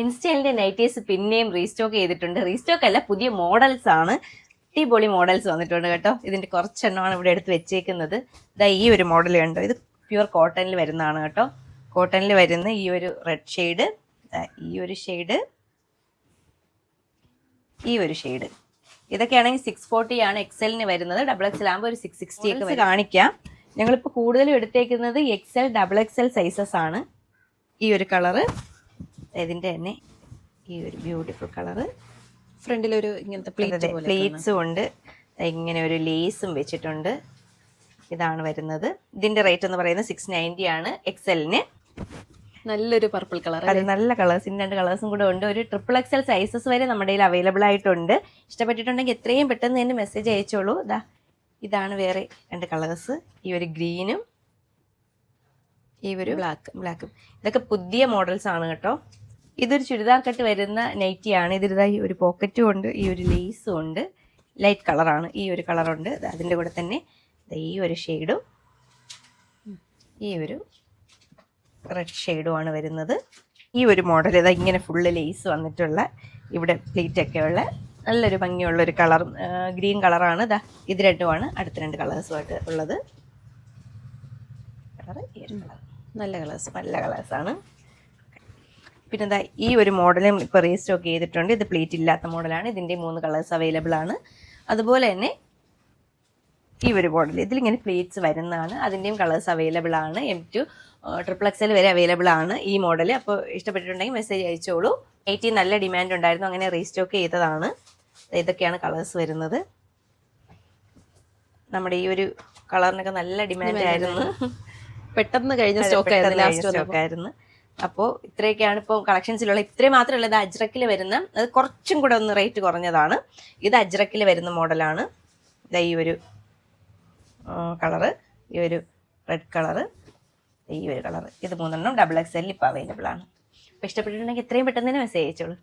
ഇൻസ്റ്റലിന്റെ nighties പിന്നെയും restock ചെയ്തിട്ടുണ്ട്. Restock അല്ല പുതിയ മോഡൽസ് ആണ്. അടിപൊളി മോഡൽസ് വന്നിട്ടുണ്ട് കേട്ടോ. ഇതിന്റെ കുറച്ചെണ്ണമാണ് ഇവിടെ എടുത്ത് വെച്ചേക്കുന്നത്. ഇതാ ഈ ഒരു മോഡൽ കണ്ടോ? ഇത് പ്യുവർ കോട്ടണിൽ വരുന്നതാണ് കേട്ടോ. കോട്ടണിൽ വരുന്ന ഈ ഒരു റെഡ് ഷെയ്ഡ്. ഈ ഒരു ഷെയ്ഡ്. ഈ ഒരു ഷെയ്ഡ്. ഇതൊക്കെയാണെങ്കിൽ സിക്സ് ഫോർട്ടി ആണ് എക്സലിന് വരുന്നത്. ഡബിൾ എക്സൽ ആകുമ്പോൾ ഒരു സിക്സ് സിക്സ്റ്റി ഒക്കെ കാണിക്കാം. ഞങ്ങളിപ്പോൾ കൂടുതലും എടുത്തേക്കുന്നത് എക്സൽ ഡബിൾ എക്സൽ സൈസസ് ആണ്. ഈ ഒരു കളറ്. ഇതിന്റെ തന്നെ ഈ ഒരു ബ്യൂട്ടിഫുൾ കളറ് ഫ്രണ്ടിലൊരു ഇങ്ങനത്തെ പ്ലേറ്റ് പോലെ പ്ലേറ്റ്സും ഉണ്ട്. ഇങ്ങനെ ഒരു ലേസും വെച്ചിട്ടുണ്ട്. ഇതാണ് വരുന്നത്. ഇതിന്റെ റേറ്റ് എന്ന് പറയുന്നത് സിക്സ് നയന്റി ആണ് എക്സലിന് നല്ലൊരു പർപ്പിൾ കളർ അത് നല്ല കളേഴ്സ് രണ്ട് കളേഴ്സും കൂടെ ഉണ്ട്. ഒരു ട്രിപ്പിൾ എക്സൽ സൈസസ് വരെ നമ്മുടെ കയ്യിൽ അവൈലബിൾ ആയിട്ടുണ്ട്. ഇഷ്ടപ്പെട്ടിട്ടുണ്ടെങ്കിൽ എത്രയും പെട്ടെന്ന് തന്നെ മെസ്സേജ് അയച്ചോളൂ. ഇതാ ഇതാണ് വേറെ രണ്ട് കളേഴ്സ് ഈ ഒരു ഗ്രീനും ഈ ഒരു ബ്ലാക്ക് ബ്ലാക്കും ഇതൊക്കെ പുതിയ മോഡൽസ് ആണ് കേട്ടോ. ഇതൊരു ചുരിദാർ കട്ട് വരുന്ന നൈറ്റിയാണ് ഇതിലിതാ ഒരു പോക്കറ്റും ഉണ്ട് ഈ ഒരു ലേസും ഉണ്ട്. ലൈറ്റ് കളറാണ് ഈ ഒരു കളറുണ്ട് അതിന്റെ കൂടെ തന്നെ ഈ ഒരു ഷെയ്ഡും ഈ ഒരു റെഡ് ഷെയ്ഡും ആണ് വരുന്നത്. ഈ ഒരു മോഡൽ ഇതാ ഇങ്ങനെ ഫുള്ള് ലേസ് വന്നിട്ടുള്ള ഇവിടെ പ്ലേറ്റ് ഒക്കെ ഉള്ള നല്ലൊരു ഭംഗിയുള്ള ഒരു കളറും ഗ്രീൻ കളറാണ് ഇതാ ഇത് രണ്ടുമാണ് അടുത്ത രണ്ട് കളേഴ്സുമായിട്ട് ഉള്ളത്. കളറ് ഈ ഒരു കളർ നല്ല കളേഴ്സ് നല്ല കളേഴ്സാണ് പിന്നെ എന്താ ഈ ഒരു മോഡലും ഇപ്പോൾ റീസ്റ്റോക്ക് ചെയ്തിട്ടുണ്ട്. ഇത് പ്ലേറ്റ് ഇല്ലാത്ത മോഡലാണ് ഇതിന്റെ മൂന്ന് കളേഴ്സ് അവൈലബിൾ ആണ്. അതുപോലെ തന്നെ ഈ ഒരു മോഡൽ ഇതിലിങ്ങനെ പ്ലേറ്റ്സ് വരുന്നതാണ്. അതിന്റെയും കളേഴ്സ് അവൈലബിൾ ആണ്. എം ടു ട്രിപ്പിൾ എക്സൽ വരെ അവൈലബിൾ ആണ് ഈ മോഡൽ അപ്പോൾ ഇഷ്ടപ്പെട്ടിട്ടുണ്ടെങ്കിൽ മെസ്സേജ് അയച്ചോളൂ. എയ്റ്റി നല്ല ഡിമാൻഡ് ഉണ്ടായിരുന്നു. അങ്ങനെ റീസ്റ്റോക്ക് ചെയ്തതാണ്. ഇതൊക്കെയാണ് കളേഴ്സ് വരുന്നത്. നമ്മുടെ ഈ ഒരു കളറിനൊക്കെ നല്ല ഡിമാൻഡ് ആയിരുന്നു. പെട്ടെന്ന് കഴിഞ്ഞ സ്റ്റോക്ക് ആയിരുന്നു ലാസ്റ്റ് സ്റ്റോക്ക് ആയിരുന്നു. അപ്പോൾ ഇത്രയൊക്കെയാണ് ഇപ്പോൾ കളക്ഷൻസിലുള്ള ഇത്രയും മാത്രമല്ല ഇത് അജ്രക്കിൽ വരുന്ന അത് കുറച്ചും കൂടെ ഒന്ന് റേറ്റ് കുറഞ്ഞതാണ്. ഇത് അജ്രക്കിൽ വരുന്ന മോഡലാണ്. ഇതാ ഈ ഒരു കളറ് ഈ ഒരു റെഡ് കളറ് ഈ ഒരു കളറ് ഇത് മൂന്നെണ്ണം ഡബിൾ എക്സ് എല്ലിൽ ഇപ്പോൾ അവൈലബിൾ ആണ്. അപ്പോൾ ഇഷ്ടപ്പെട്ടിട്ടുണ്ടെങ്കിൽ എത്രയും പെട്ടെന്ന് തന്നെ മെസ്സേജ് അയച്ചോളൂ.